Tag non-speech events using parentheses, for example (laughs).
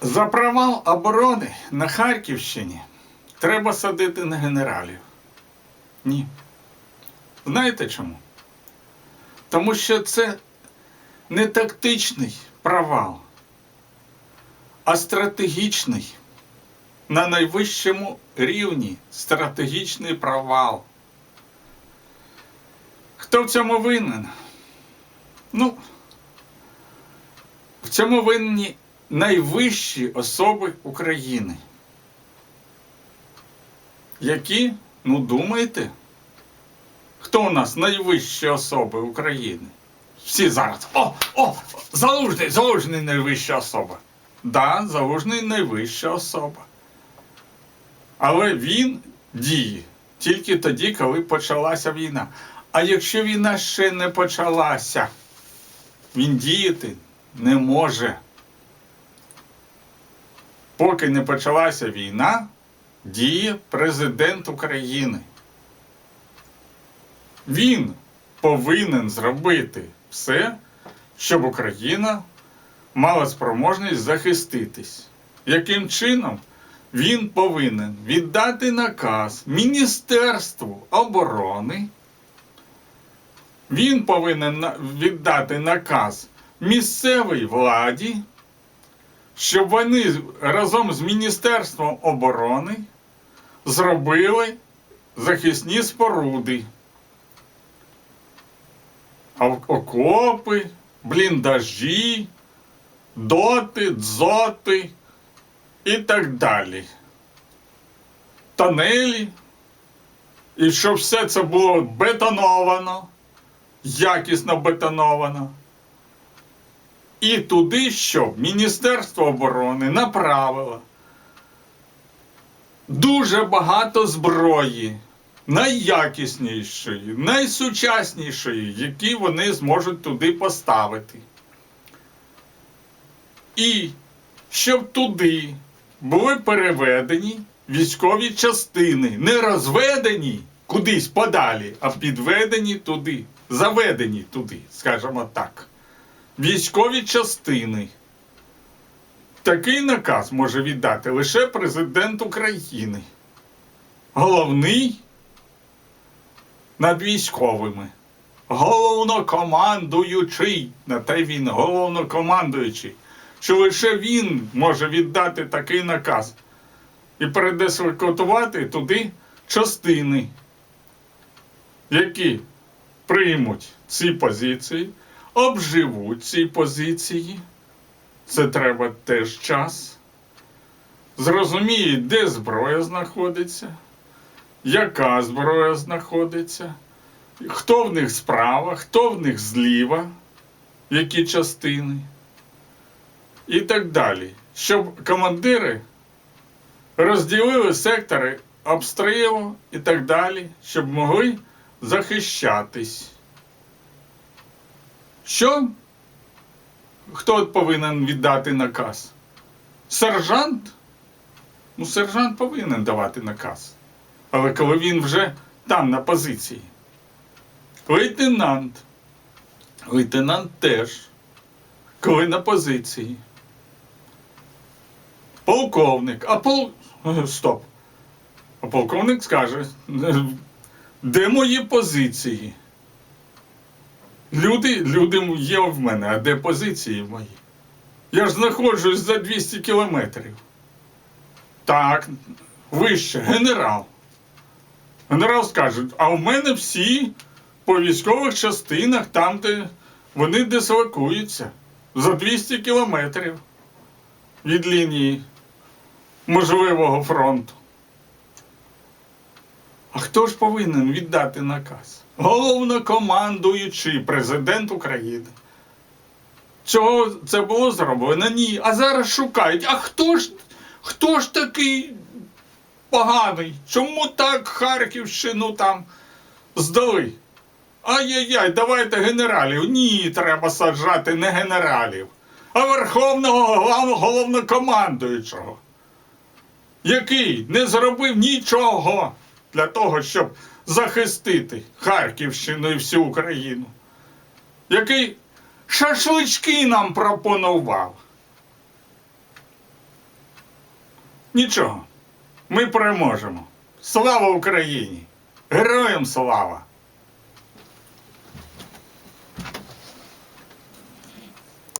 За провал оборони на Харківщині треба садити на генералів. Ні. Знаєте чому? Тому що це не тактичний провал, а стратегічний. На найвищому рівні стратегічний провал. Хто в цьому винен? Ну, в цьому винні найвищі особи України. Які, ну думаєте, хто у нас найвищі особи України? Всі зараз. О, о! Залужний, залужний найвища особа. Да, залужний найвища особа. Але він діє тільки тоді, коли почалася війна. А якщо війна ще не почалася, він діяти не може. Поки не почалася війна, діє президент України. Він повинен зробити все, щоб Україна мала спроможність захиститись. Яким чином? Він повинен віддати наказ Міністерству оборони. Він повинен віддати наказ місцевій владі, щоб вони разом з Міністерством оборони зробили захисні споруди. Окопи, бліндажі, доти, дзоти і так далі. Тонелі. І щоб все це було бетоновано, якісно бетоновано. І туди, щоб Міністерство оборони направило дуже багато зброї, найякіснішої, найсучаснішої, які вони зможуть туди поставити. І щоб туди були переведені військові частини, не розведені кудись подалі, а підведені туди, заведені туди, скажімо так. Військові частини. Такий наказ може віддати лише президент України. Головний над військовими. Головнокомандуючий. На те він головнокомандуючий. Що лише він може віддати такий наказ і передислокувати туди частини, які приймуть ці позиції, обживуть ці позиції. Це треба теж час. Зрозуміють, де зброя знаходиться, яка зброя знаходиться, хто в них справа, хто в них зліва, які частини. І так далі. Щоб командири розділили сектори обстрілу і так далі, щоб могли захищатись. Що? Хто повинен віддати наказ? Сержант? Ну, сержант повинен давати наказ. Але коли він вже там на позиції. Лейтенант. Лейтенант теж. Коли на позиції. Полковник. А пол. (laughs) Стоп. А полковник скаже, де мої позиції? Люди, люди є в мене, а де позиції мої? Я ж знаходжусь за 200 кілометрів. Так, вище, генерал. Генерал скаже, а в мене всі по військових частинах, там, де вони дислокуються за 200 кілометрів від лінії можливого фронту. А хто ж повинен віддати наказ? Головнокомандуючий президент України. Чого це було зроблено? Ні. А зараз шукають. А хто ж, хто ж такий поганий? Чому так Харківщину там здали? Ай-яй-яй, давайте генералів. Ні, треба саджати не генералів, а верховного головнокомандуючого, який не зробив нічого для того, щоб захистити Харківщину і всю Україну, який шашлички нам пропонував. Нічого. Ми переможемо. Слава Україні! Героям слава!